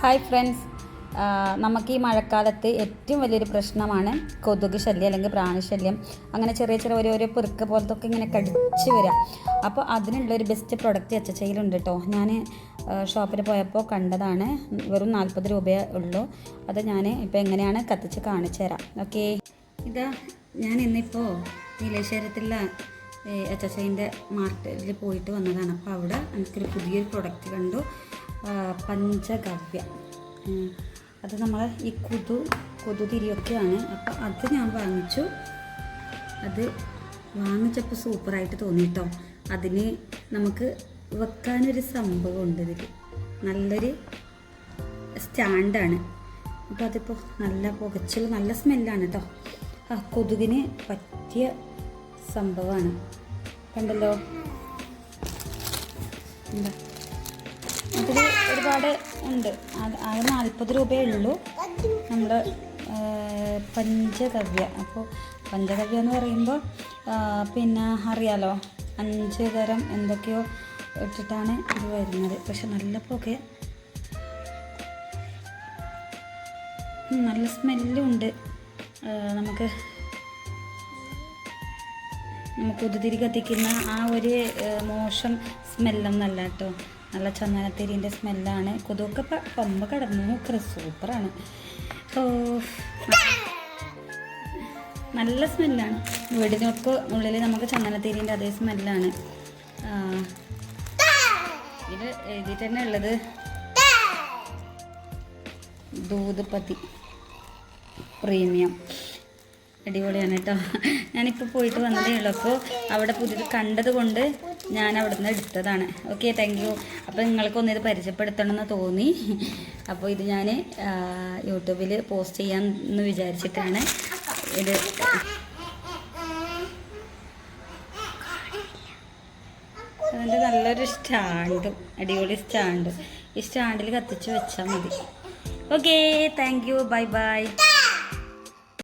Hi friends. നമുക്ക് ഈ മഴക്കാലത്ത് ഏറ്റവും വലിയൊരു പ്രശ്നമാണ് കൊതുക് ശല്യം അല്ലെങ്കിൽ പ്രാണിശല്യം അങ്ങനെ ചെറിയ ചെറിയ ഓരോ ഓരോ പെറുക്ക് പോലത്തെ ഒക്കെ ഇങ്ങനെ കടിച്ച് വരാം. അപ്പോൾ അതിനുള്ളൊരു ബെസ്റ്റ് പ്രൊഡക്റ്റ് എച്ച് ചെയ്യലുണ്ട് കേട്ടോ ഞാൻ ഷോപ്പിൽ പോയപ്പോൾ കണ്ടതാണ്. വെറും നാൽപ്പത് രൂപയേ ഉള്ളൂ. അത് ഞാൻ ഇപ്പോൾ എങ്ങനെയാണ് കത്തിച്ച് കാണിച്ചു തരാം. ഓക്കെ. ഇതാ ഞാൻ ഇന്നിപ്പോൾ നീലേശ്വരത്തിലുള്ള എച്ച് എസ് ഐന്റെ മാർക്കറ്റിൽ പോയിട്ട് വന്നതാണ്. അപ്പോൾ അവിടെ എനിക്കൊരു പുതിയൊരു പ്രൊഡക്റ്റ് കണ്ടു. പഞ്ചഗവ്യ. അത് നമ്മൾ ഈ കൊതു കൊതുതിരിയൊക്കെയാണ് അപ്പോൾ അത് ഞാൻ വാങ്ങിച്ചു. അത് വാങ്ങിച്ചപ്പോൾ സൂപ്പറായിട്ട് തോന്നിട്ടോ. അതിന് നമുക്ക് വെക്കാനൊരു സംഭവം ഉണ്ട് ഇതിൽ നല്ലൊരു സ്റ്റാൻഡാണ്. അപ്പോൾ അതിപ്പോൾ നല്ല പുകച്ചിൽ നല്ല സ്മെല്ലാണ് കേട്ടോ ആ കൊതുകിന് പറ്റിയ സംഭവമാണ്. കണ്ടല്ലോ? എന്താ? ഒരുപാട് ഉണ്ട്. അത് നാൽപ്പത് രൂപയേ ഉള്ളൂ. നമ്മുടെ പഞ്ചഗവ്യ. അപ്പോൾ പഞ്ചഗവ്യ എന്ന് പറയുമ്പോൾ പിന്നെ അറിയാലോ അഞ്ച് തരം എന്തൊക്കെയോ ഇട്ടിട്ടാണ് ഇത് വരുന്നത്. പക്ഷെ നല്ല പുക നല്ല സ്മെല്ലും ഉണ്ട്. നമുക്ക് നമുക്ക് ഉതുതിരി കത്തിക്കുന്ന ആ ഒരു മോശം സ്മെല്ലൊന്നല്ല കേട്ടോ. നല്ല ചന്ദനത്തിരിന്റെ സ്മെല്ലാണ്. കൊതുകൊക്കെ പ- പമ്പ കടന്നു നോക്കുക സൂപ്പറാണ്. ഓ നല്ല സ്മെല്ലാണ്. വീടിനൊക്കെ ഉള്ളിൽ നമുക്ക് ചന്ദനത്തിരിന്റെ അതേ സ്മെല്ലാണ്. ഇത് എഴുതിയിട്ട് തന്നെ ഉള്ളത്. ദൂതുപതി പ്രീമിയം. അടിപൊളിയാണ് കേട്ടോ. ഞാനിപ്പോൾ പോയിട്ട് വന്നതേ ഉള്ളൂ. അപ്പോൾ അവിടെ പുതിയത് കണ്ടത് കൊണ്ട് ഞാൻ അവിടെ നിന്ന് എടുത്തതാണ്. ഓക്കെ താങ്ക് യു അപ്പോൾ നിങ്ങൾക്കൊന്ന് ഇത് പരിചയപ്പെടുത്തണമെന്ന് തോന്നി. അപ്പോൾ ഇത് ഞാൻ യൂട്യൂബിൽ പോസ്റ്റ് ചെയ്യാമെന്ന് വിചാരിച്ചിട്ടാണ് ഇത് അതിന്റെ നല്ലൊരു സ്റ്റാൻഡും അടിപൊളി സ്റ്റാൻഡും. ഈ സ്റ്റാൻഡിൽ കത്തിച്ച് വെച്ചാൽ മതി. Okay thank you bye bye